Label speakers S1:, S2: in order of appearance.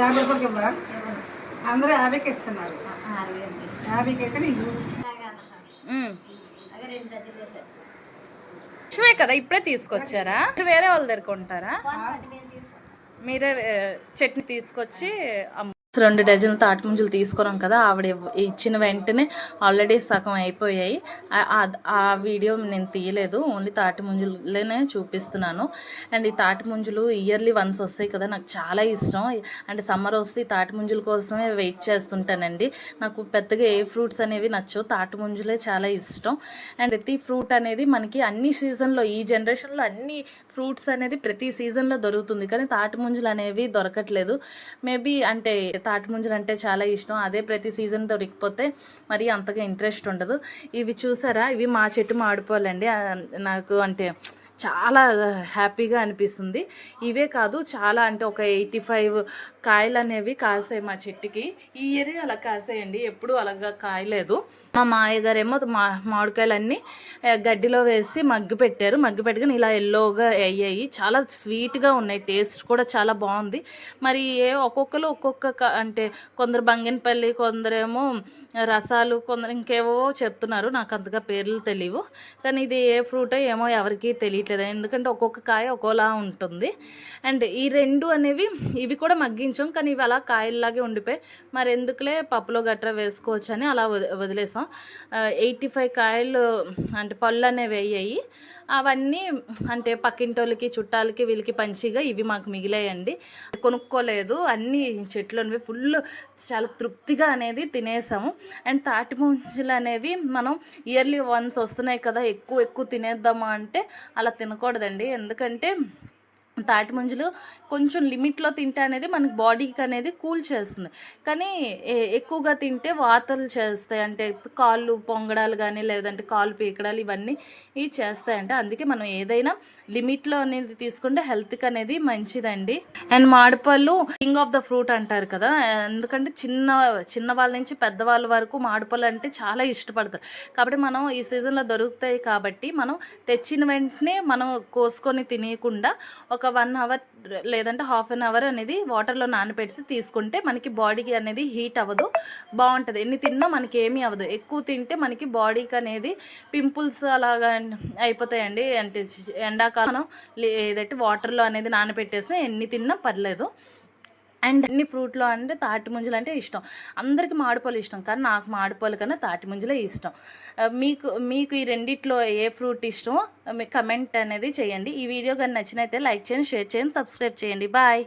S1: యాభై రూపాయలకి ఇవ్వరా? అందరూ యాభైకి ఇస్తున్నారు. యాభైకి అయితే నీకు.
S2: ఇవే కదా ఇప్పుడే తీసుకొచ్చారా? వేరే వాళ్ళ దగ్గర కొంటారా? మీరే చట్నీ తీసుకొచ్చి అమ్ము- రెండు డజన్లు తాటి ముంజలు తీసుకున్నాం కదా ఆవిడ ఇచ్చిన వెంటనే ఆల్రెడీ సగం అయిపోయాయి. ఆ- ఆ- వీడియో నేను తీయలేదు ఓన్లీ తాటి ముంజులనే చూపిస్తున్నాను. అండ్ ఈ తాటి ముంజులు ఇయర్లీ వన్స్ వస్తాయి కదా నాకు చాలా ఇష్టం. అంటే సమ్మర్ వస్తే ఈ తాటి ముంజుల కోసమే వెయిట్ చేస్తుంటానండి. నాకు పెద్దగా ఏ ఫ్రూట్స్ అనేవి నచ్చవు తాటి ముంజులే చాలా ఇష్టం. అండ్ ప్రతి ఫ్రూట్ అనేది మనకి అన్ని సీజన్లో ఈ జనరేషన్లో అన్ని ఫ్రూట్స్ అనేది ప్రతి సీజన్లో దొరుకుతుంది. కానీ తాటి ముంజులు అనేవి దొరకట్లేదు. మేబీ అంటే తాటి ముంజలు అంటే చాలా ఇష్టం. అదే ప్రతి సీజన్ దొరికిపోతే మరి అంతగా ఇంట్రెస్ట్ ఉండదు. ఇవి చూసారా? ఇవి మా చెట్టు మాడిపోవాలండి నాకు అంటే చాలా హ్యాపీగా అనిపిస్తుంది. ఇవే కాదు చాలా అంటే ఒక ఎయిటీ ఫైవ్ కాయలు అనేవి కాసాయి మా చెట్టుకి. ఈ ఇయరే అలా కాసాయండి. ఎప్పుడు అలాగా కాయలేదు. మా మాయగారేమో మా మామిడికాయలన్నీ గడ్డిలో వేసి మగ్గి పెట్టారు. మగ్గి పెట్టుకుని ఇలా ఎల్లోగా అయ్యాయి. చాలా స్వీట్గా ఉన్నాయి. టేస్ట్ కూడా చాలా బాగుంది. మరి ఏ ఒక్కొక్కరు ఒక్కొక్క అంటే కొందరు బంగినపల్లి కొందరేమో రసాలు కొందరు ఇంకేవో చెప్తున్నారు. నాకు అంతగా పేర్లు తెలియవు కానీ ఇది ఏ ఫ్రూట్ ఏమో ఎవరికీ తెలియట్లేదు ఎందుకంటే ఒక్కొక్క కాయ ఒక్కోలా ఉంటుంది. అండ్ ఈ రెండు అనేవి ఇవి కూడా మగ్గించాం. కానీ ఇవి అలా కాయల్లాగే ఉండిపోయి మరి ఎందుకులే పప్పులో గట్రా వేసుకోవచ్చు అని అలా వది- వదిలేసాం. ఎయిటీ ఫైవ్ కాయలు అంటే పళ్ళు అనేవి అయ్యాయి అవన్నీ అంటే పక్కింటోళ్ళకి చుట్టాలకి వీళ్ళకి పంచిగా ఇవి మాకు మిగిలాయండి. కొనుక్కోలేదు. అన్ని చెట్లునివి ఫుల్ చాలా తృప్తిగా అనేది తినేసాము. అండ్ తాటి ముంజలు అనేవి మనం ఇయర్లీ వన్స్ వస్తున్నాయి కదా ఎక్కువ ఎక్కువ తినేద్దామా అంటే అలా తినకూడదండి. ఎందుకంటే తాటి ముంజలు కొంచెం లిమిట్లో తింటే అనేది మనకి బాడీకి అనేది కూల్ చేస్తుంది. కానీ ఏ- ఎక్కువగా తింటే వాతలు చేస్తాయి. అంటే కాళ్ళు పొంగడాలు కానీ లేదంటే కాళ్ళు పీకడాలు ఇవన్నీ ఇవి చేస్తాయంటే. అందుకే మనం ఏదైనా లిమిట్లో అనేది తీసుకుంటే హెల్త్కి అనేది మంచిదండి. అండ్ మాడిపళ్ళు కింగ్ ఆఫ్ ద ఫ్రూట్ అంటారు కదా. ఎందుకంటే చిన్న చిన్న వాళ్ళ నుంచి పెద్దవాళ్ళ వరకు మాడిపళ్ళు అంటే చాలా ఇష్టపడతారు. కాబట్టి మనం ఈ సీజన్లో దొరుకుతాయి కాబట్టి మనం తెచ్చిన వెంటనే మనం కోసుకొని తినేయకుండా ఒక వన్ అవర్ లేదంటే హాఫ్ అన్ అవర్ అనేది వాటర్లో నానబెట్టి తీసుకుంటే మనకి బాడీకి అనేది హీట్ అవ్వదు బాగుంటుంది. ఎన్ని తిన్నా మనకి ఏమీ అవ్వదు. ఎక్కువ తింటే మనకి బాడీకి అనేది పింపుల్స్ అలాగా అయిపోతాయండి. అంటే ఎండాకాలం లే- ఏదైతే వాటర్లో అనేది నానబెట్టేసినా ఎన్ని తిన్నా పర్లేదు. అండ్ అన్ని ఫ్రూట్లో అంటే తాటి ముంజలు అంటే ఇష్టం. అందరికి మామిడిపళ్ళు ఇష్టం కానీ నాకు మామిడిపళ్ళు కన్నా తాటి ముంజలే ఇష్టం. మీకు మీకు ఈ రెండిట్లో ఏ ఫ్రూట్ ఇష్టమో మీ కమెంట్ అనేది చేయండి. ఈ వీడియో కానీ నచ్చినైతే లైక్ చేయండి షేర్ చేయండి సబ్స్క్రైబ్ చేయండి. బాయ్.